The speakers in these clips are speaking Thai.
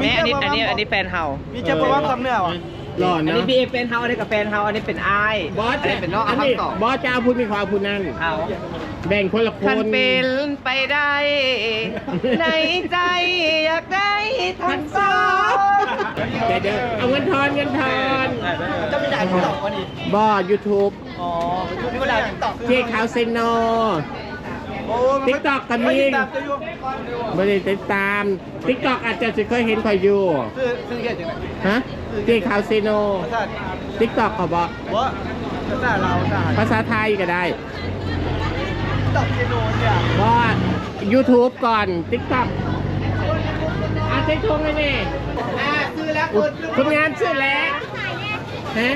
แม่อันนี้อันนี้อันนี้แฟนเฮามีเจ้าประวัติทำเนื้อวะหล่ออันเนาะนี้พี่เอเป็นเฮาอันนี้กับแฟนเฮาอันนี้เป็นอ้ายบอสอันนี้เป็นน้องอัเอานนี้คำตอบบอสจะเอาพูดมีความพูดนั่น เอาแบ่งคนละคคัน นเป็นไปได้ ในใจอยากได้ทั้งสองเดี๋ยวเดี๋ยวเอาเงินทอนเงินทอนจะไม่ได้ติ๊กต็อกวะนี่บอสยูทูบอ๋อนี่ก็ได้ติ๊กต็อกเจ๊ขาวเซนโน โอ้ TikTok ก็มีตามจะอยู่ไม่ได้ติดตามทิกตอกอาจจะจะเคยเห็นคอยอยู่ซื้อซื้อเยอะจังเลยฮะเจ๊ขาวเซนโนภาษาทิกตอกขอบอกว่าภาษาเราวภาษาภาษาไทยก็ได้ติ๊กต็อกเจโนเนี่ยบอส YouTube ก่อน TikTok อาใช้ทงเลยนี่อ่าซื้อแล้วอุ๊ยคุณงานชื่อแล้วฮะ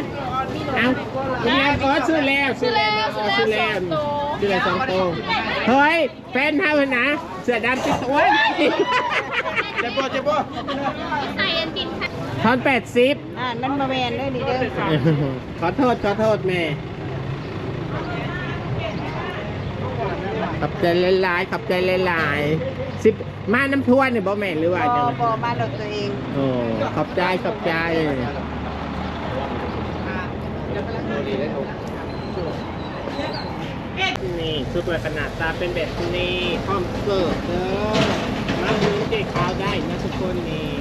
เอาคุณงานอ๋อชื่อแล้วชื่อแล้วชื่อแล้วชื่อแล้วสองตัวเฮ้ยแฟนเท่านะเสือดำติดตัวเจ็บปวดเจ็บปวดทอนแปดสิบอ่ามันมาแมนเลยนี่เด้อค่ะขอโทษขอโทษแม่ขอบใจหลายๆขอบใจหลายๆสิบมาน้ำท่วนเนี่ยบ่แม่นหรือว่าบจังอไงบอมาดอกตัวเองโอ้ขอบใจขอบใจ นี่ชุดไว้ขนาดตาเป็นแบบนี้พร้อมเสิร์ฟเด้อมาดูเจ๊ขาวได้นะทุกคนนี่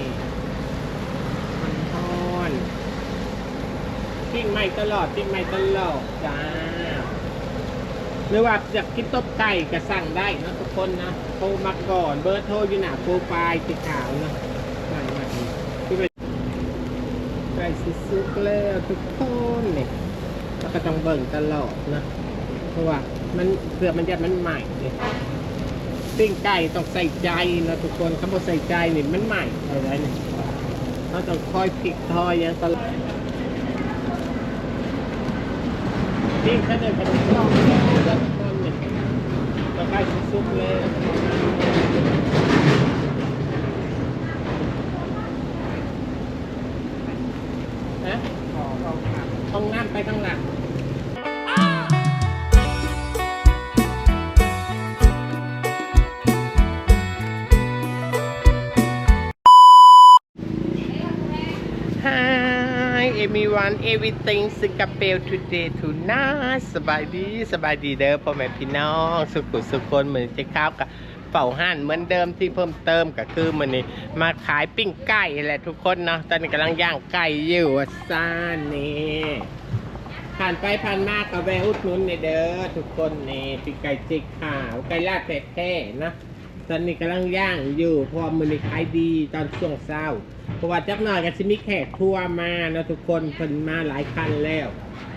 มันทอนปิ้งใหม่ตลอดปิ้งใหม่ตลอดจ้าหรือว่าอยากกินต้มไก่ก็สั่งได้นะทุกคนนะโทรมาก่อนเบอร์โทรอยู่หน้าโปรไฟล์สีขาวนะไปไก่สิซุกแล้วทุกคนนี่แล้ว ก็ต้องเบิ่งตลอดนะเพราะว่ามันเพื่อมันจะมันใหม่เลยปิ้งไก่ต้องใส่ใจนะทุกคนคำว่าใส่ใจนี่มันใหม่อะไรเนี่ยเราต้องคอยพลิกทอยอย่างตลอดปิ้งแค่ไหนก็ต้องลองแล้วทุกคนเนี่ยก็ใกล้สุกเลย everyone everything Singapore today tonight สบายดีสบายดีเด้อพ่อแม่พี่น้อง สุขุสุขคนเหมือนเจ๊ข้าวกับเป่าห่านเหมือนเดิมที่เพิ่มเติมก็คือมันนี่มาขายปิ้งไก่แหละทุกคนเนาะตอนนี้กำลังย่างไก่อยู่ซ่านนี่ผ่านไปผ่านมาก็แวะอุดหนุนในเด้อทุกคนนี่ปิ้งไก่จิกขาวไก่ลาดแท้ๆนะ ตอนนี้กำลังย่างอยู่เพราะว่ามือนี้ขายดีตอนช่วงเช้า เพราะว่าจักหน่อยก็สิมีแขกทัวร์มานะทุกคนเพิ่นมาหลายคันแล้ว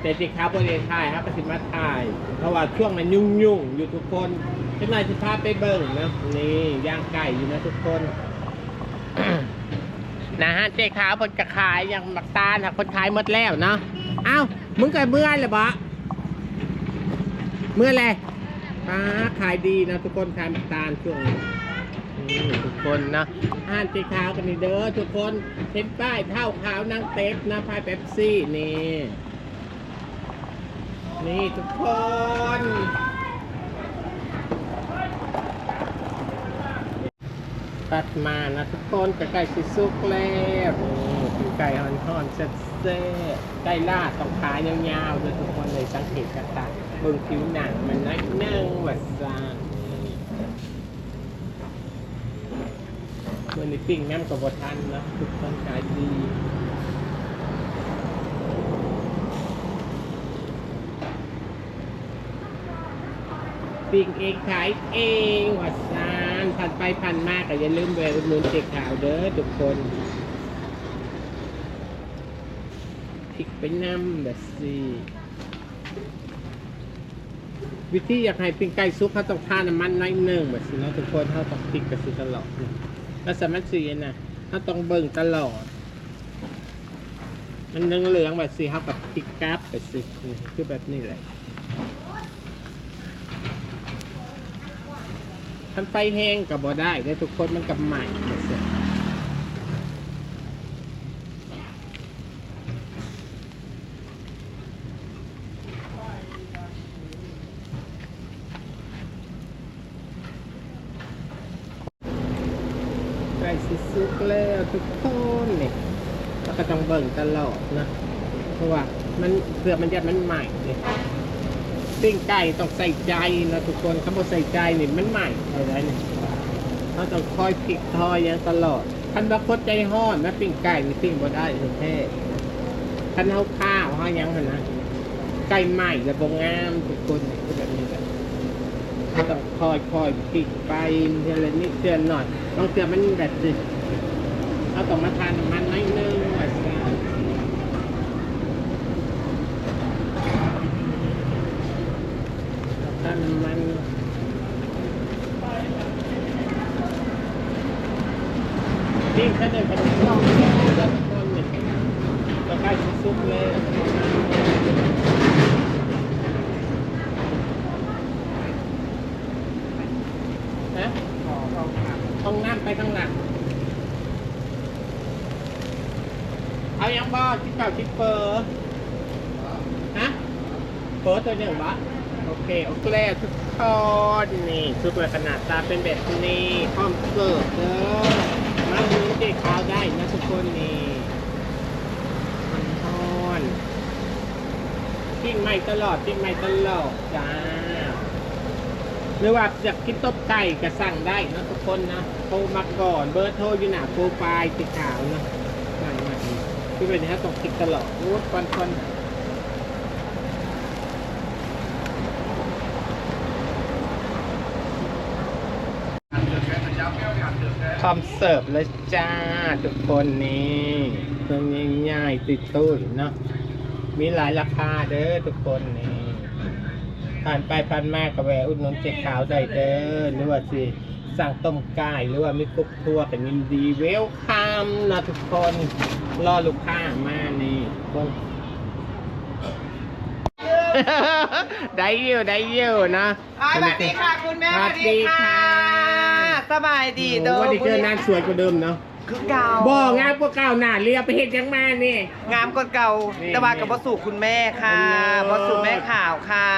แต่ที่เขาบริเวณถ่ายครับก็สิมาถ่าย เพราะว่าช่วงมันยุ่งยุ่งๆอยู่ทุกคนจักหน่อยสิพาไปเบิ่งนะนี่ย่างไก่อยู่นะทุกคน นะฮะเจ๊ขาวเพิ่นจะขายอย่างมักตาลค่ะคนขายหมดแล้วเนาะเอ้ามึงก็เมื่อยเลยบะเมื่อยเลย ป้าขายดีนะทุกคนขายมักตาลช่วงนี้นี่ทุกคนนะอ่านตีขาวกันนี่เด้อทุกคนเห็นป้ายเท่าขาวนางเต็บนะพายเป๊ปซี่นี่ นี่ทุกคนตัดมานะทุกคนก็ใกล้สิสุกแล้วนี่เป็นไก่ฮอนฮอนๆเซ็ตเซ่ไก่ล่าดต้องขายาวๆเลยทุกคนเลยสังเกตกันตาเบิ่งผิวหนังมันน้อยหนึ่งวัดซานมันในปิ้งน้ำกับบทันนะทุกคนขายดีปิ้งเองขายเองวัดซานผ่านไปผ่านมาก็อย่าลืมแวะอุดหนุนเจ๊ขาวเด้อทุกคนพริกไปน้ำแบบสิ วิธีอยากให้ปิ้งไก่ซุปเขาต้องทาน้ำมันน้อยหนึ่งแบบสิเนาะทุกคนเขาต้องพริกกระสิตลอดแล้วสามัคซีนะเขาต้องเบิ่งตลอด มันเหลืองๆแบบสิเขากับพริกกราบแบบสินี่คือแบบนี้แหละทันไฟแห้งกับบ่ได้ได้ทุกคนมันกับใหม่ไก่สิสุกแล้ว ทุกคนนี่แล้วก็ต้องเบิ่งตลอดนะเพราะว่ามันเพื่อมันยัดมันใหม่เลยปิ้งไก่ต้องใส่ใจนะทุกคนถ้าบ่ใส่ใจนี่มันใหม่อะไรนี่เราต้องคอยพลิกทอยอย่างตลอดคันบางคนใจห้อนนะปิ้งไก่นี่ปิ้งบ่ได้ทุกเทศคันเฮาข้าวเฮายังหนะไก่ใหม่แล้วบ่งามทุกคนนี่คือแบบนี้แหละต้องคอยคอยพลิกไปเทือนละนิดเทือนหน่อยต้องเตือนมันแบบสิเอาต้องมาทานน้ำมันน้อยนึงว่าสิทานน้ำ มันปิ้งแค่เดินไปตรงนี้แล้วทุกคนเนี่ยก็ใกล้จะซุปเลยฮะห้องน้ำไปข้างหลังเอายังบ่ชิปเก่าชิปเปอร์ฮะเปิดตัวหนึ่งบะโอเค โอเคทุกคนนี่ชุดเลยขนาดตาเป็นแบบนี้พร้อมเสิร์ฟเด้อมาดูเด็กขาวได้นะทุกคนนี่มันทอนปิ้งใหม่ตลอดปิ้งใหม่ตลอดจ้าหรือว่าอยากกินต้มไก่ก็สั่งได้นะทุกคนนะโทรมาก่อนเบอร์โทรอยู่หน้าโปรไฟล์ติดขาวนะง่ามากเลยคือเป็นอย่างนี้ต้องคลิกตลอดโอ้ยควันควันพ ร้อมเสิร์ฟเลยจ้า ทุกคนนี่เครื่งง่ายๆติดตู้เนาะมีหลายราคาเด้อทุกคนนี่ผ่านไปผ่านมาก็แวะอุดหนุนเจ๊ขาวได้เด้อหรือว่าสิสั่งต้มไก่หรือว่ามีกุ๊กทัวร์กันยินดีเวลคัมนะทุกคนรอลูกค้ามานี่คนได้อยู่ได้อยู่นะสวัสดีค่ะคุณแม่สวัสดีค่ะ สบายดีเด้อวันนี้เจอนางสวยกว่าเดิมเนาะคือเก่าบ่งามกว่าเก่าหน้าเรียบไปเห็นยังมานี่ งามกว่าเก่านี่แต่ว่ากับบอสูคุณแม่ค่ะโอ้บอสูแม่ข่าวค่ะ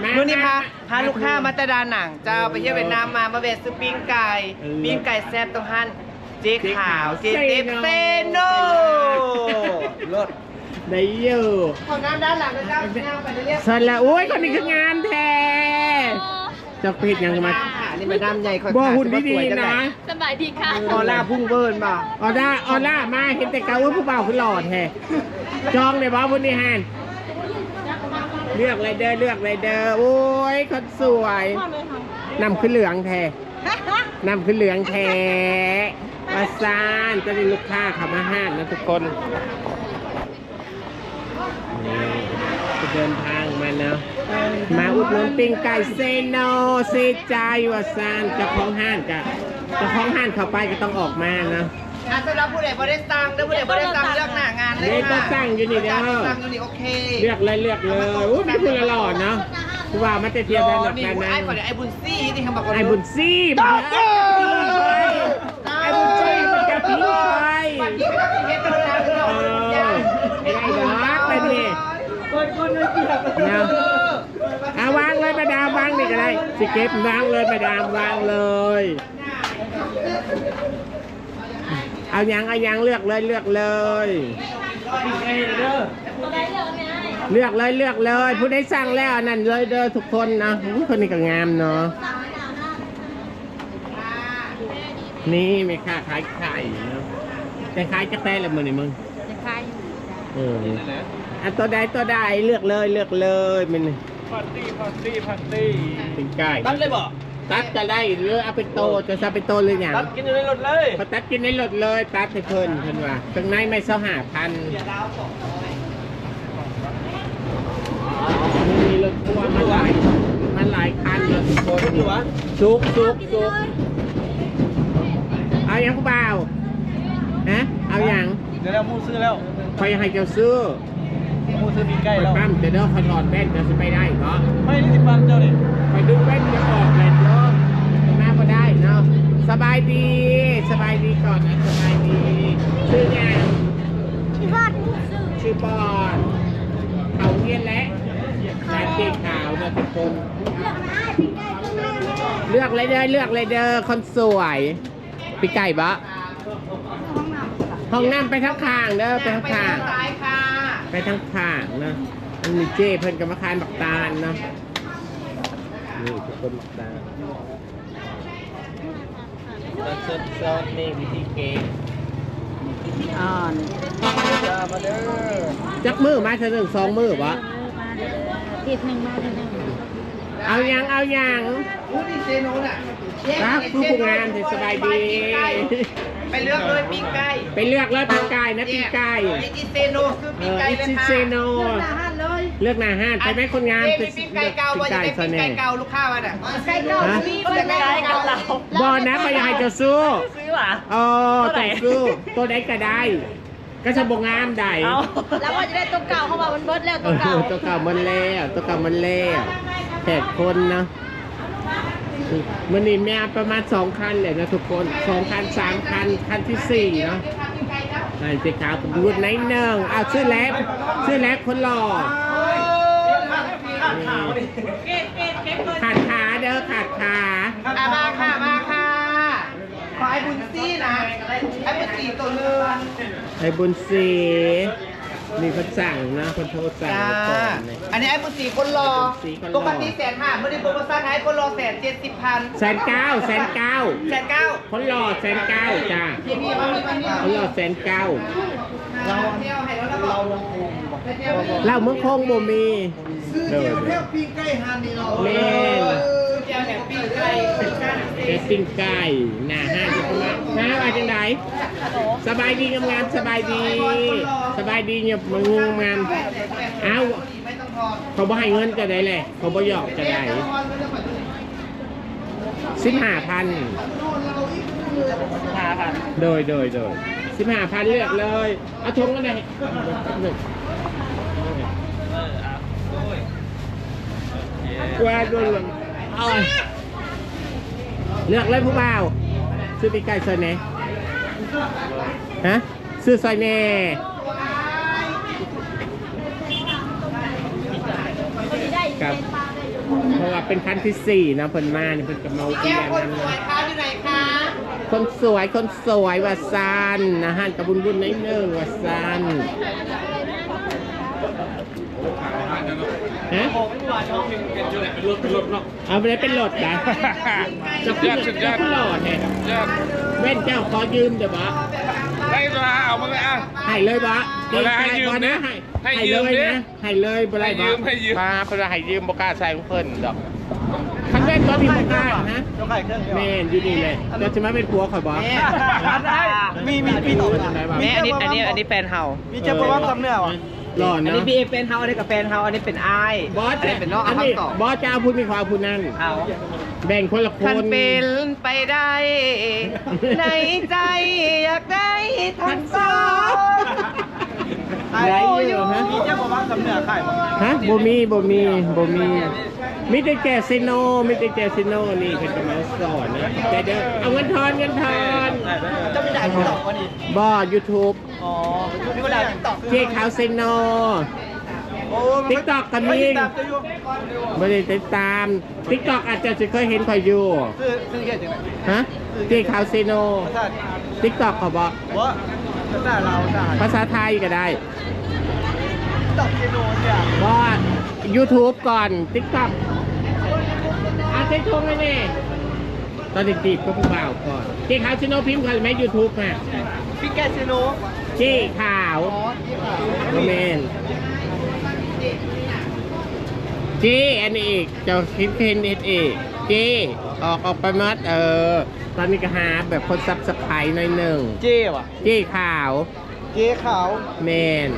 แม่นู่นนี่พาแม่พาลูกค้ามาตะดาหนังเจ้าไปเที่ยวเวียดนามมามาเวทซื้อปิ้งไก่เออปิ้งไก่แซ่บตรงฮั่นเจ๊เจ๊ขาวขาวเจ๊เต็บเซเซโนโนรถได้อยู่ของน้ำด้านหลังนะเจ้าเจ้าไปเรียกสวัสดีละโอ้ยคนนี้คืองามแท้จะปิดยังมา ค่ะ นี่มาดามใหญ่คอยบ่ขาหุ่นสิดีสวยจังๆไหนะสบายดีค่ะ ออร่าพุ่งเบิร์นบ่ออร่าออร่ามาเห็นแต่เกาว่าผู้บ่าวคือหล่อแท้จองเลยบ่พุ่นนี่ฮานเลือกเลยเด้อเลือกเลยเด้อโอ้ยคนสวยนำขึ้นเหลืองแท้นำขึ้นเหลืองแท้ประสานจะได้ลูกค้าเข้ามาห้านนะทุกคนนี่ เดินทางมาเนาะมาอุดหนุนปิ้งไก่เซโนเซจายวาซานเจ้าของห้างกะเจ้าของห้างเข้าไปก็ต้องออกมานะอะสำหรับผู้ใดบ่ได้สั่งเด้อผู้ใดบ่ได้สั่งเลือกหน้างานเลยเดี๋ยวก็ค่ะสั่งอยู่นี่เด้อสั่งอยู่นี่โอเคเลือกเลยเลือกเลยโอ้ยไม่คุณละหล่อเนาะคือว่ามันจะเทียบกันหรอกนี่กันนะไอ้คนเดียวไอ้บุญซี่ที่เขาบอกว่าไอ้บุญซี่บักไอ้บุญซี่มันจะพิงไปวันนี้ก็ต้องเฮ็ดตัวน้ำเออไอ้ไอ้ดอกไปดิค นคนเลยเกียบเนาะเอาวางเลยมาดามวางนี่ก็ได้สิเก็บวางเลยมาดามวางเลย เอายังเอายังเลือกเลยเลือกเลย เลือกเลยเลือกเลย ผู้ได้สั่งแล้วอันนั่นเลยเด้อทุกคนนะอุ๊ยคนนี้ก็งามเนาะนี่ไม่ค่าขายไข่เนาะแต่ขายจะแต้ละมึงนี่มึงจะคายอยู่เออ อันตัวใดตัวใดเลือกเลยเลือกเลยมันพันตี้พันตี้พันตี้เป็นไก่ตัดเลยบ่ตัดจะได้หรือเอาไปโตจะซะไปโตหรือยังตัดกินอยู่ในรถเลยพอตัดกินในรถเลยตัดให้เพิ่นเพิ่นว่าข้างในไม่เสาหาพันมีรถทัวร์มาหลายมาหลายคันเลยทุกคนอยู่วะซุกซุกซุกเอาอย่างผู้บ่าวฮะเอาอย่างเดี๋ยวเรามูซื้อแล้วคอยให้เจ้าซื้อ มูซื้อปีใกล้คอยแล้ว ปั้มจะเด้อคอยถอดแว่นจะสิไปได้เนาะไม่ได้สิบปันเจ้านี่คอยดึงแว่นจะออกเลยเนาะหน้าก็ได้เนาะสบายดีสบายดีก่อนนะสบายดีชื่ออย่างที่บ้านซื้อชื่อปอนเขาเงียนและนายเก่งขาวนะทุกคนเลือกเลยเด้อเลือกเลยเด้อคนสวยปีไก่บะห้องน้ำห้องน้ำไปทางข้างเด้อไปทางข้างซ้ายค่ะ ไปทางข้างเนาะมันมีเจ้เพิ่นกับมาคานบักตาลเนาะนี่ทุกคนบักตาลสดสดสดนี่วิธีเก่งอ่อนจะมาเด้อจักมือมาเธอหนึ่งสองมือวะติดหนึ่งมาติดหนึ่งเอายังเอายังอู้ดิเซโน่น่ะครับผู้ผู้งานที่สบายดี ไปเลือกเลยปิ้งไก่ไปเลือกเลยปีกไก่นะปีกไก่อิจิเซโนคือเอปิ้งอไก่อิเลยชิค่ะเซโนห้านเลยเลือกหน้าห้านไปไหมคนงานเอ้ยไปมีปิ้งไก่เก่าว่าจะได้ซะปิ้งแน่ไก่เก่าลูกค้ามาน่ะไก่เก่าฮะมีคนไก่เก่าเราบอลนะเขาอยากให้เจะสู้ซื้อหรอเออแต่สู้ตัวใดก็ได้ ก็จะบงงามได้เอาแล้วก็จะได้ตัวเก่าเข้ามามันเบิดแล้วเอตัวเก่าอตัวเก่ามันแล้วตัวเก่ามันแล้วแปดคนนะ มันนี่มีประมาณสองคันเลยนะทุกคนสองคันสามคันคันที่สี่เนาะไอ้เจ๊ขาวผมรุ่นไหนหนึ่งเอาชื่อแล็บชื่อแล็บคนหล่อขาดขาเด้อขาดขาอะมาค่ะมาค่ะขอไอ้บุญซี่นะไอ้บุญซี่ตัวเลือนไอ้บุญศ รีมีคนสั่งนะคนโทรสั่งจ้ามาก่อนเนี่ยอันนี้ไอ้บุญซี่คนรอบุญศรีคนรอ ปกติแสนห้าเมื่อได้โปรโมชั่นให้คนรอแสนเจ็ดสิบพันแสนเก้าแสนเก้าแสนเก้าคนหล่อแสนเก้าจ้าพี่พี่มาพี่มาพี่คนหล่อแสนเก้าเราเที่ยวให้แล้วเราลงทุนเที่ยวเหล่าเมืองคงบ่มี ซื้อเดียวเที่ยวปิ้งไก่ฮันนี่เนาะแม่ นเที่ยวแห่งปีไก่เป็นการเกปิ้งไก่หน้าห้างอยู่ประมาณน้าว่าจังไดสบายดีงามๆสบายดี สบายดีเนี่ยมึงงามเอ้าไม่ต้องทอนเขาบ่ให้เงินจะได้เลยเขาบ่หยอกจะได้สิบห้าพันหาค่ะโดยโดยโดยสิบห้าพันเลือกเลยเอาทงกันเลยหนึ่งเออเอาโอ้ยกว่าโดน ลงเอาเลยเลือกเลยผู้บ่าวซื้อปีกไก่ซอยไหนฮะซื้อซอยแน่ครับเพราะว่าเป็นคันที่สี่นะเพิ่นมานี่เพิ่นกับเมาเบีแก้ยวร์คนนั่นสวยนะค้าอยู่ไหนคะคนสวยคนสวยว่าซานอาหารกระบุนบุญในเนื่งว่าซาน ฮะเอาไปเลยเป็นรถนะจะขึ้นจะขึ้นหลอดแฮะเว้นเจ้าขอยืมเดี๋ยวบะได้มาเอามาเลยอะ ให้เลยบะเอาเลยให้ยืมบ่ดินะให้ให้ให้ยืเลมยดิ นะให้เลยบ่ไรให้บะยืมให้ยืม มาเพิ่นว่าให้ยืมบ่กล้าใส่ของเพิ่นดอกคันเว้นบ่มีบ่กล้านะเจ้าไข่เครื่องเดียวแม่นอยู่นี่เลยเราจะมาเป็นผัวข่อยบ่ได้มีมีมีต่อแม่อันนี้อันนี้อันนี้แฟนเฮามีเจ้าประวัติตำเนื้อวะ หล่ออันเนาะนี้พี่เอเป็นเฮาอันนี้กับแฟนเฮาอันนี้เป็นอ้ายบอสอันนี้เป็นน้องอัเอานคนี้ำตอบบอสจะเอาพูดมีความพูดนั่น เอาแบ่งคนละคคันนเป็นไปได้ ในใจอยากได้ทั้งสองได้เยอะฮะ มีเจ้าประวัติตำเนื้อไข่บ่ฮะบ่มีบ่มีบ่มี มิแต่แกซิโนมิแต่แกซิโนนี่เพิ่นจะมาสอนนะแต่เดี๋ยวเอาเงินทอนเงินทอนเจ้าไม่ได้ติ๊กต็อกวะนี่บอ YouTube อ๋อนี่ก็ได้ติ๊กต็อกเจ๊ขาวซิโนโอ้ TikTok ก็มีตามจะอยู่บ่ได้ติดตาม TikTok อาจจะสิเคยเห็นข่อยอยู่ซื้อซื้อเฮ็ดจังได๋ฮะเจ๊ขาวซิโนภาษา TikTok เขาบอกบ่ภาษาลาวได้ภาษาไทยก็ได้ตอกเจโนเนี่ยว่า YouTube ก่อน TikTok อา เซ็นทงเลยนี่ตอนเด็กๆก็ผู้บ่าวก่อนเจ๊ขาวชิโนพิมพ์ก่อนไหม YouTube อะพี่แกเจโนเจ๊ขาวโมเมนเจ๊อันนี้อีกเจะคิดเพนเอ็ดเอกเจ๊ออกออกไปมัดเออ ตอนนี้ก็หาแบบคนซับสไครต์หน่อยหนึ่งเจ้ว่ะ เจ๊ขาว เจ้ขาวแมน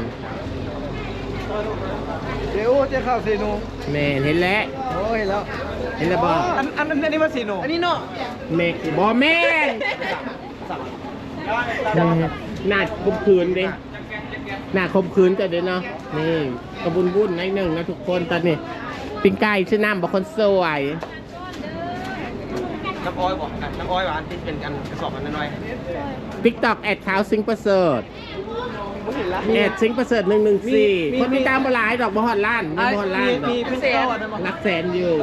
เจ้โอ้เจ้ขาวเซโนแมนเห็นแล้ว โอ้ยแล้ว เห็นแล้วบอกอันอันอันนี้ว่าเซโนอันนี้เนาะเมกบอแม่นหน้าคมคืนดิหน้าคมคืนจะเด้เนาะนี่กระบุนบุญในหนึ่งนะทุกคนตอนนี้ปิงไก่ชื่อน้ำบอกคนสวยน้ำอ้อยบ่น้ำอ้อยหวานที่เป็นกันกระสอบอันน้อยติ๊กต็อกแอดขาวซิงประเสริฐแอดซิงประเสริฐหนึ่งหนึ่งสี่คนที่ตามมาหลายดอกบอฮอดล้านยังบอฮอดล้านดอกมีพิเศษนักแสนอยู่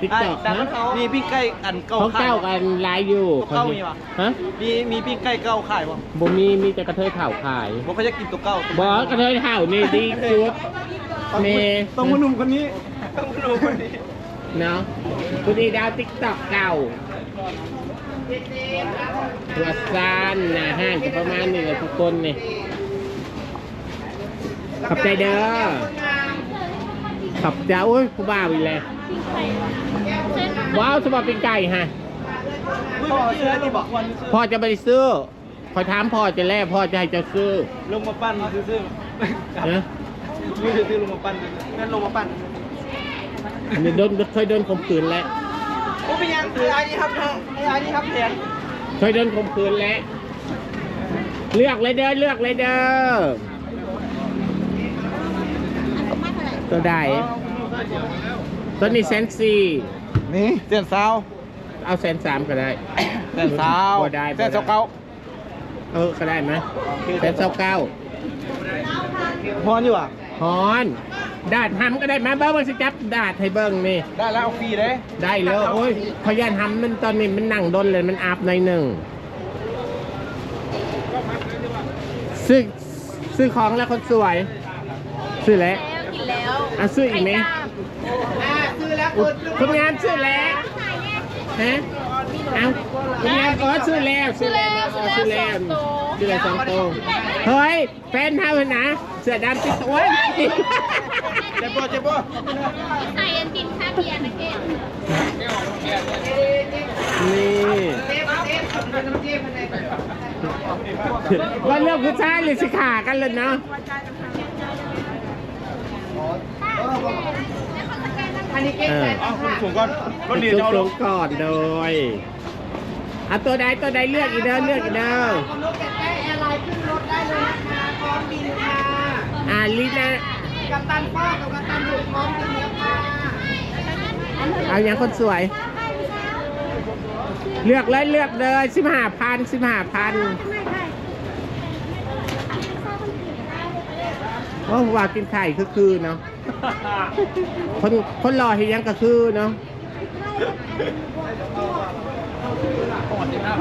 ติ๊กต็อกแต่มันเขามีปิ้งไก่อันเก่าเขาขายเก้ากันไลฟ์อยู่ตัวเก้ามีปะ ฮะมีมีปิ้งไก่เก่าขายบ่บ่มีมีแต่กระเทยข่าวขายผมก็จะกินตัวเก่าบอกกระเทยข่าวนี่ดีสุดเมย์ต้องมาหนุ่มคนนี้ต้องมาหนุ่มคนนี้เนาะคุณดีดาวติ๊กต็อกเก่าตัวสั้นหน้าห้างจะประมาณนี้เลยทุกคนนี่ขอบใจเด้อขอบใจโอ้ยผู้บ้าอีกแล้ว ว้าวสบับเป็นไก่ฮะพ่อเชื่อที่บอกวันพ่อจะไปซื้อขอถามพ่อจะแลกพ่อจะให้จะซื้อลงมาปั้นซื่อนะๆนี่คือลงมาปั้นนั่นลงมาปั้นอันนี้โดนเคยโดนข่มขืนแล้วโอ้เป็นยังคือไอ้นี่ครับไอ้นี่ครับแทนเคยโดนข่มขืนแล้วเลือกเลยเด้อเลือกเลยเด้อตัวใด ตัวนี้แสนสี่นี่เส้นซาวเอาแสนสามก็ได้ เส้นซาวบ่ได้บ่ได้ เส้นเจ้าเก่าเออก็ได้ไหมแสนเก้าเก้าพออยู่อะ ฮอนดาดหำก็ได้มาเบิ้งมันสิจับดาดให้เบิ้งนี่ ได้แล้วเอาฟรีเลยได้แล้วโอ้ยพยานทำมันตอนนี้มันนั่งดนเลยมันอาบในอยหนึ่งซื้อซื้อของแล้วคนสวย ซื้อแล้วแล้วกินแล้วอะซื้ออีกไหมไข่ดาวอุ๊ย คนงานซื้อแล้วฮะเอาคนงานอ๋อซื้อแล้วซื้อแล้วซื้อแล้วซื้อแล้วสองโตวเฮ้ยแฟนเท่านะเสือดำติดตัวเจ็บปวดเจ็บปวดใส่อันกินข้าวเบียร์นะเกศนี่ว่าเรื่องผู้ชายหรือสิขากันเลยเนาะ อันนี้เก่งใจเอาคุณสูงก่อนรถดีจุจะเอาลลงงก่อนโดยเอาตัวใดตัวใดเลือกอีกเด้อเลือกอีกเด้อลูกแกแอร์ไลน์ขึ้นรถได้เลยนะคะพร้อมบินค่ะอ่าลินะกัปตันพ่อกับกัปตันบุกพร้อมบินแล้วค่ะเอาอย่างคนสวย เลือกเลยเลือกเลยสิบห้าพันสิบห้าพันโอ้ว่ากินไข่คือคือเนาะ คนคนรอเห็นยังก็คือเนาะ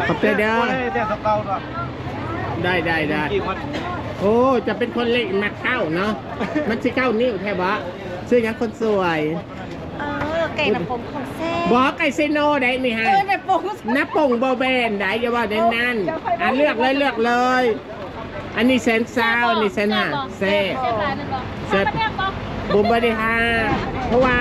ขอบใจเด้อเส้นเจ้าเก่าด้วยได้ได้ได้กี่คนโอ้จะเป็นคนเล็กมาเข้าเนาะมันสิเข้านิ้วแท้บะซื้อหยังคนสวย เออไก่น้ำผมของแซ่บอกไก่เซโนได้นี่ฮะเออในปงนับป่งบอแบนได้อย่าว่าได้นั่นอะเลือกเลยเลือกเลย อันนี้แสนซาวอันนี้แสนห้าแซ่แซ่บหลายมันบอกแซ่บ แซ่บบอกบุมบริฮาเพราะว่า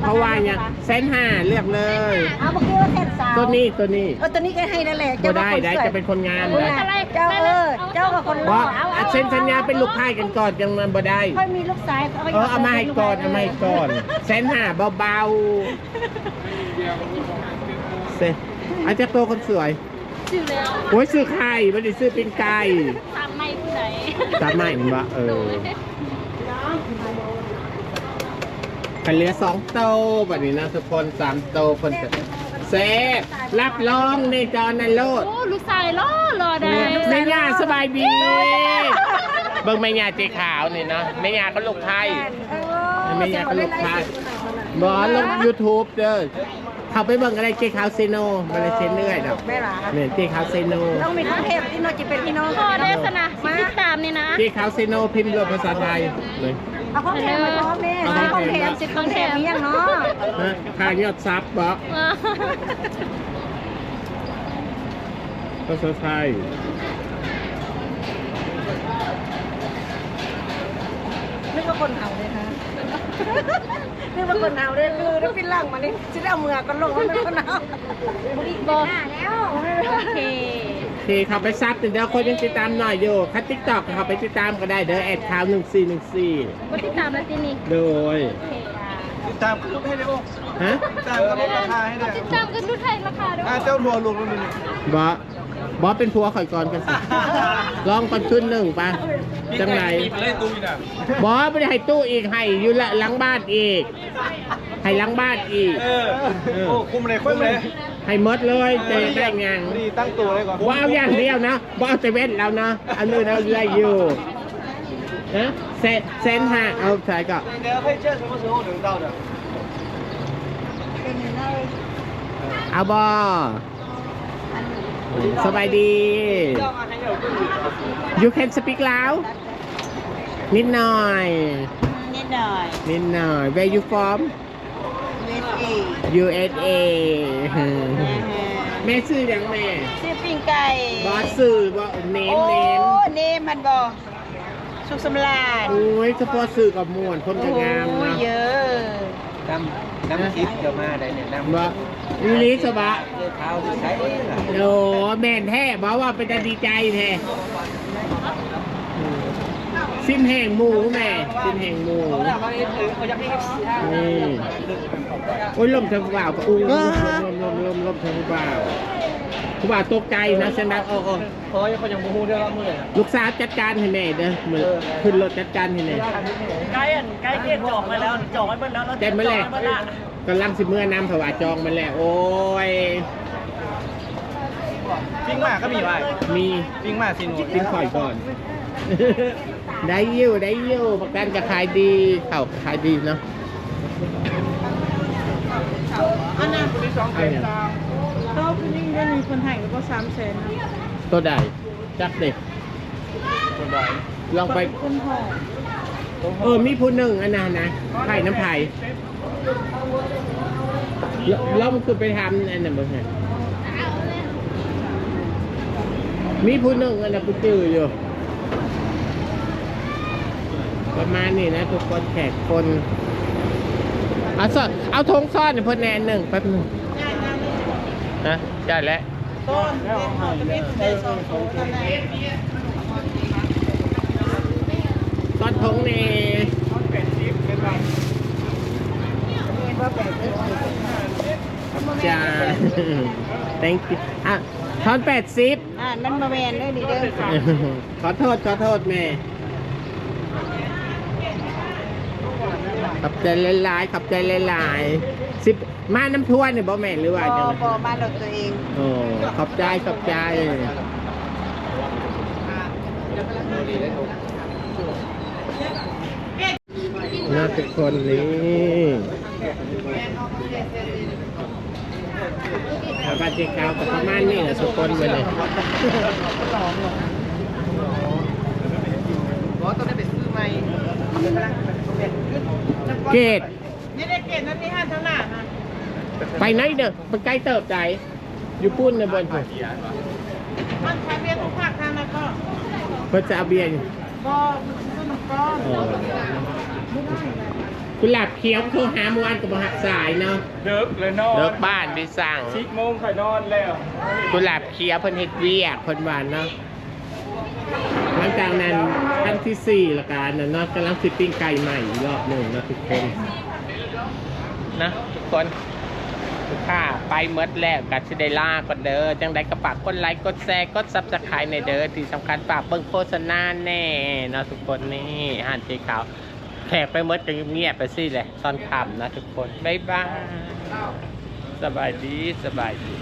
เพราะว่าเนี่ยแสนห้าเลือกเลย เอาเมื่อกี้ว่าแซ่บสาวตัวนี้ตัวนี้เออตัวนี้ก็ให้นั่นแหละก็เจ้าว่าได้คนได้สวยจะเป็นคนงามเอได้อเจ้าเออเจ้ากับคนบรออกเอาเอาเซ็นสัญญาเป็นลูกพายกันก่อนยังมันบ่ได้ ค่อยมีลูกสายเออเอามาให้ก่อนเอามาให้ก่อนแสนห้าเบาๆเซ็นอาจจะโตวคนสวย ชื่อแล้วโอ้ยซื้อไข่ไม่ได้ซื้อเป็นไก่ทำไม่ผู้ใดสามใหม่มันวะเออขันเหลือสองโตวแบบนี้นะทุกคนสามโตวคนจะเซฟรับรองในจอนันโลดโอ้ลูกชายรอรอได้แม่ยาสบายดีเบิ่งแม่ยาเจขาวนี่เนาะแม่ยาก็ลูกไทยแม่ยาก็ลูกไทยบอลง YouTube เด้อ เข้าไปเบิ่งอะไรเจขาวเซโนมาเลยเซนเรื่อยดอกแม่หลาเนี่ยเจขาวเซโนต้องมีทั้งเทพที่น้องจะเป็นพี่น้องพอได้สนะสิติดตามนี่นะเจขาวเซโนพิมพ์ด้วยภาษาไทยเลยเอาของแถมมาพ่อแม่ซื้อของแถมสิของแถมมีอย่างเนาะฮะค่ายอดซับบอกเออภาษาไทย นึก ว่าคนเอาเลยค่ะนึกว่าคนเอาเลยคือแล้วพี่ล่างมานี่จะได้เอามือกันลงว่าเป็นคนเอาบอกโอเคที่เขาไปซับติดเดียวคนยังติดตามหน่อยอยู่คัดติ๊กต็อกเขาไปติดตามก็ได้เด้อแอดข่าวหนึ่งสี่หนึ่งสี่ก็ติดตามแล้วที่นี่โดยโอเคติดตามรูปให้ได้บ่ฮะติดตามก็ลดราคาให้ได้ติดตามกันดูไทยราคาด้วยอ่าเจ้าทัวร์ลงแล้วนี่บอส บอสเป็นผัวข่อยก่อนกันสิลองก่นขึ้นหนึ่งไปจังไรบอสไม่ได้ให้ตู้อีกให้อยู่ละหลังบ้านอีก ให้หลังบ้านอีกโอ้คุมเลยคุมเลยให้มดเลยเจ๊แด้งานดีตั้งตัวเลยก่อนว่าเอาอย่างเดียวนะบอสจะเว่นแล้วนะอันนู้นเอาเรื่อยอยู่เซนเซนฮะเอาใส่ก่อนเอเอาบอ สบายดี you can speak ลาวนิดหน่อย นิดหน่อย นิดหน่อย where you from เวสเอ USA แม่ซื้อยังแม่ชื่อปิ้งไก่บอสซื้อบ่เน้นโอ้เน้นเนมมันบ่สุขสำราญโอ้ยเฉพาะซื้อกับมวนคนจะงามโอ้ยเนาะเยอะน้ำน้ำทิพย์เดี๋ยวมาได้เนี่ยน้ำบ่ อีหลิสบะเท้าที่ใช้ล่ะโอ้แม่นแท้บอกว่าเป็นตาดีใจแท้ซิมแห่งหมูแม่ซิมแห่งหมูเขาอยากให้นี่โอ้ยลมทางบ่าวก็อู้ลมลมลมลมลมทางบ่าวผู้บ่าวตกใจนะเสียงดังโอ้โอ้เพราะเขายังบูฮูเรื่องมือเลยลูกสาวจัดการให้แม่เด้อมือขึ้นรถจัดการให้แม่ใกล้อันใกล้เกณฑ์จองมาแล้วจองไว้เบิ่แล้วเต็มมาแล้ว กำลังสิเมื่อน้ำผวาจองมาแล้วโอ้ย ปิ้งมาก็มีไว้มีปิ้งมาสิหนูกินข่อยก่อน ได้อยู่ได้อยู่ประกันก็ขายดีเขาก็ขายดีเนาะอันนั้นคนที่สองเอาเนี่ยเขาคือยิ่งได้มีคนไทยก็สามแสนตัวใดจักเด็กคนใดลองไปคนหอเออมีผู้หนึ่งอันนั้นนะไผ่น้ำไผ่ แล้วแล้วมันคือไปทำอันนั้นบ้างไงมีผู้หนึ่งอันนั้นกูจืออยู่ ประมาณนี้นะทุกคนแขกคนเอาซ่อนเอาธงซ่อนให้เพิ่นแนนหนึ่งแป๊บหนึงนะได้แล้วต้นเล็กเขาจะมีได้สองตัวเท่านั้นซ่อนธงเน่ ว่าแบบนี้ จ้า thank you อะทอนแปดสิบอ่านมันมาแมนได้ดีเด้อค่ะขอโทษ ขอโทษแม่ขับใจหลายๆขับใจหลายๆสิบมาน้ำท่วนเนี่ยบ่แม่นหรือว่าบจังอบอมาหลดตัวเองโอ้ขอบใจ ขอบใจ น่าเป็นคนนี้ ชาวบ้านเจ๊กาวกับประมาณนี้แหละสุกคนไปเลยเกตนี่ได้เกณฑ์นั้นมีห้าเท่าหน้านะไปไหนเด้อมันใกล้เติบใจอยู่ปุ้นในบนผมมันใช้เบี้ยทุกภาคทางนะก็เพื่อจะเอาเบียร์บอสนุกก้อน อ๋อกุหลาบเขียวโทรหาเมื่อวานกับหักสายเนาะเลิกเลยนอเลินกบ้านไปสั่งสิบโมงข่อยนอนแล้วกุหลาบเขียวเพิ่นเฮ็ดเวียกเพิ่นหวานเนาะหลังจากนั้นขั้นที่สี่ละกันนะเนาะกำลังสิปิ้งไก่ใหม่อีกรอบหนึ่งนะทุกคนนะทุกคนทุกค่าไปเมดแล้วกัสิได้ลาก่อนเด้อจังไดกระปากกดไลค์กดแชร์กดซับสไครต์ในเด้อที่สำคัญฝากเบิ่งโฆษณาแน่เนาะทุกคนนี่อาหารเจ๊ขาวแข กไปเมดจะเงียบไปสิแหละตอนค่ำนะทุกคน บ๊ายบาย สบายดี สบายดี